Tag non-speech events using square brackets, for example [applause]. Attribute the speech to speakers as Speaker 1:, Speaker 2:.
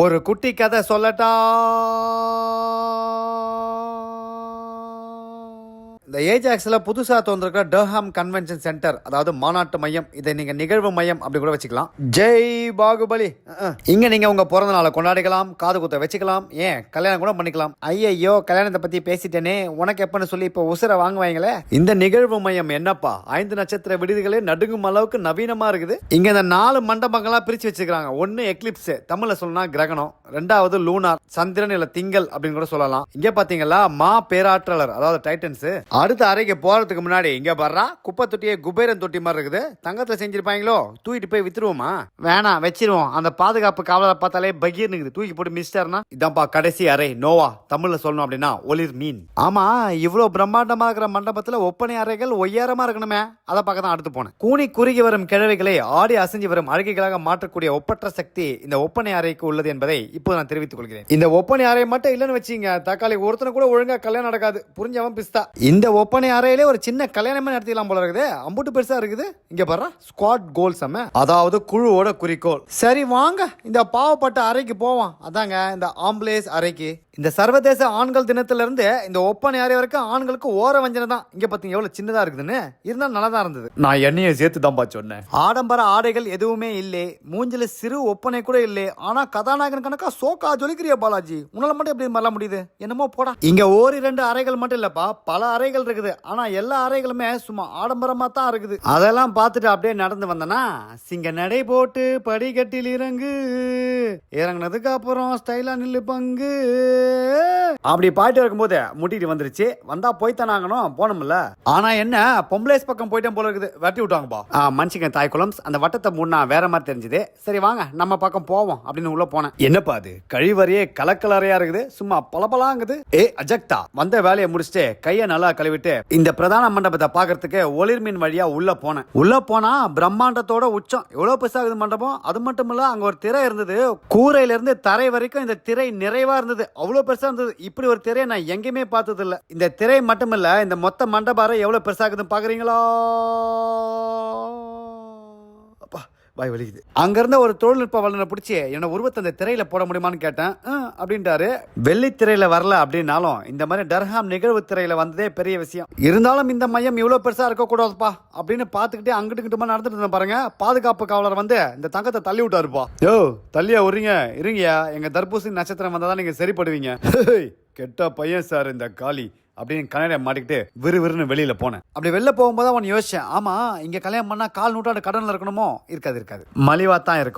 Speaker 1: ஒரு குட்டி கதை சொல்லட்டா? இந்த ஏஜாக்ஸில் புதுசாக தோன்றிருக்கிற டர்ஹாம் கன்வென்ஷன் சென்டர் அதாவது மாநாட்டு மையம் இதை நீங்கள் நிகழ்வு மையம் அப்படி கூட வச்சுக்கலாம். ஜெய் பாகுபலி. இங்க நீங்க உங்க பிறந்த நாளை கொண்டாடிக்கலாம் காது குத்த வச்சுக்கலாம் ஏன் கல்யாணம் கூட பண்ணிக்கலாம். ஐயையோ கல்யாணத்தை பத்தி பேசிட்டேனே உனக்கு எப்பன்னு சொல்லி இப்போ உசுரை வாங்குவாங்களே. இந்த நிகழ்வு மையம் என்னப்பா? ஐந்து நட்சத்திர விடுதிகளே நடுங்கும் அளவுக்கு நவீனமா இருக்குது. இங்க இந்த நாலு மண்டபங்களா பிரிச்சு வச்சிருக்காங்க ஒன்னு எக்லிப்ஸ் தமிழ்ல சொல்லணும்னா கிரகணம். ரெண்டாவது லூனார் சந்திரன் இல்ல திங்கள் அப்படின்னு கூட சொல்லலாம். இங்க பாத்தீங்களா மா பேராற்றலர் அதாவது டைட்டன்ஸ். அடுத்த அறைக்கு போறதுக்கு முன்னாடி இங்க வர்றா குப்பை தொட்டியே குபேரன் தொட்டி மாதிரி இருக்குது. தங்கத்துல செஞ்சிருப்பாங்களோ? தூக்கிட்டு போய் வித்துருவோமா? வேணாம் வச்சிருவோம். அந்த பாதுகாப்பு காவலரை பார்த்தாலே பகீர்னுக்குது தூக்கி போட்டு மிஸ்டர்னா இதான்ப்பா கடைசி அறை. நோவா தமிழ்ல சொல்லணும் அப்படின்னா ஒளிர் மீன் ஆமா இவ்வளவு பிரம்மாண்டமா இருக்கிற மண்டபத்துல ஒப்பனை அறைகள் ஒய்யாரமா இருக்கணுமே. அதை பார்க்க தான் அடுத்து போனேன். கூனி குறுகி வரும் கிழவிகளை ஆடி அசைஞ்சு வரும் அழகிகளாக மாற்றக்கூடிய ஒப்பற்ற சக்தி இந்த ஒப்பனை அறைக்கு உள்ளது என்பதை இப்போது நான் தெரிவித்துக் கொள்கிறேன். இந்த ஒப்பனை அறை மட்டும் இல்லைன்னு வச்சீங்க தக்காளி ஒருத்தனை கூட ஒழுங்கா கல்யாணம் நடக்காது. புரிஞ்சவன் பிஸ்தா. இந்த ஒப்பனை அறையிலே ஒரு சின்ன கல்யாணமே நடத்திடலாம் போல இருக்குது. அம்புட்டு பெருசா இருக்குது. இங்க பாரு ஸ்குவாட் கோல் செம்ம. அதாவது குழுவோட குறிக்கோள். சரி வாங்க. இந்த பாவப்பட்ட அறைக்கு போவோம். அதாங்க இந்த ஆம்புலேஸ் அறைக்கு. இந்த சர்வதேச ஆண்கள் தினத்துல இருந்து இந்த ஒப்பனை அறை வரைக்கும் ஆண்களுக்கு ஓர வஞ்சனை தான். இங்க பாத்தீங்க எவ்வளவு சின்னதா இருக்குதுன்னு. இருந்தாலும் நல்லா தான் இருந்தது. நான் என்னைய சேர்த்து தான்ப்பா சொன்னேன். ஆடம்பர ஆடைகள் எதுவுமே இல்லை. மூஞ்சில சிறு ஒப்பனை கூட இல்லை. ஆனா கதாநாயகன் கணக்கா சோக்கா ஜொலிக்கிறிய பாலாஜி. உன்னால மட்டும் எப்படி வரல முடியுது? என்னமோ போடா. இங்க ஓரி ரெண்டு அறைகள் மட்டும் இல்லப்பா. பல அறைகள் இருக்குது. ஆனா எல்லா அறைகளுமே சும்மா ஆடம்பரமா தான் இருக்குது. அதெல்லாம் பார்த்துட்டு அப்படியே நடந்து வந்தனா சிங்க நடை போட்டு படிக்கட்டில் இறங்கு. இறங்குனதுக்கு அப்புறம் ஸ்டைலா நில்லு பங்கு. அப்படி பாட்டு இருக்கும்போது முட்டிட்டு வந்துருச்சு. வந்தா போய்த்தானே ஆகணும். போனோம்ல. ஆனா என்ன பொம்பளைஸ் பக்கம் போயிட்டேன் போல இருக்குது. வெட்டி விட்டாங்கப்பா. ஆ, மன்னிச்சுங்க தாய் குளம்ஸ். அந்த வட்டத்தை மூணா வேற மாதிரி தெரிஞ்சுது. சரி வாங்க நம்ம பக்கம் போவோம் அப்படின்னு உள்ள போனேன். என்னப்பா அது. கழிவறையே கலக்கலறையா இருக்குது. சும்மா பளபளாங்குது. ஏ அஜக்தா வந்த வேலையை முடிச்சுட்டு கைய நல்லா கழுவிட்டு இந்த பிரதான மண்டபத்தை பாக்குறதுக்கு ஒளிர்மீன் வழியா உள்ள போனேன். உள்ள போனா பிரம்மாண்டத்தோட உச்சம். எவ்வளவு பெருசாகுது மண்டபம்? அது மட்டும் இல்ல அங்க ஒரு திரை இருந்தது. கூரையில இருந்து தரை வரைக்கும் இந்த திரை நிறைவா இருந்தது. அவ்வளவு பெருசா இருந்தது. இப்படி ஒரு திரையை நான் எங்கேயுமே பார்த்தது இல்ல இந்த திரை மட்டும் இல்ல இந்த மொத்த மண்டபாரம் அறை எவ்வளவு பெருசாகுதுன்னு பாக்குறீங்களா வாய் வலிக்குது. அங்கிருந்த ஒரு தொழில்நுட்ப வல்லுநரை பிடிச்சி என்னை உருவத்தை அந்த திரையில போட முடியுமான்னு கேட்டேன். அப்படின்றாரு. அப்படின்ட்டாரு வெள்ளி திரையில வரல அப்படின்னாலும் இந்த மாதிரி டர்ஹாம் நிகழ்வு திரையில வந்ததே பெரிய விஷயம். இருந்தாலும் இந்த மையம் இவ்வளவு பெருசா இருக்க கூடாதுப்பா அப்படின்னு பாத்துக்கிட்டே அங்கிட்டு கிட்டுமா நடந்துட்டு இருந்தேன் பாருங்க. பாதுகாப்பு காவலர் வந்து இந்த தங்கத்தை தள்ளி விட்டாருப்பா. யோ தள்ளியா உறீங்க இருங்கயா எங்க தர்பூசணி நட்சத்திரம் வந்தாதான் நீங்க சரிப்படுவீங்க. [laughs] கெட்ட பையன் சார் இந்த காளி. அப்படின்னு கனடியை மாட்டிக்கிட்டு விறுவிறுன்னு வெளியில போனேன். அப்படி வெளில போகும்போது அவன் யோசிச்சேன் ஆமா இங்க கல்யாணம் பண்ணா கால் நூற்றாண்டு கடன்ல இருக்கணுமோ? இருக்காது இருக்காது. மலிவா தான் இருக்கும்.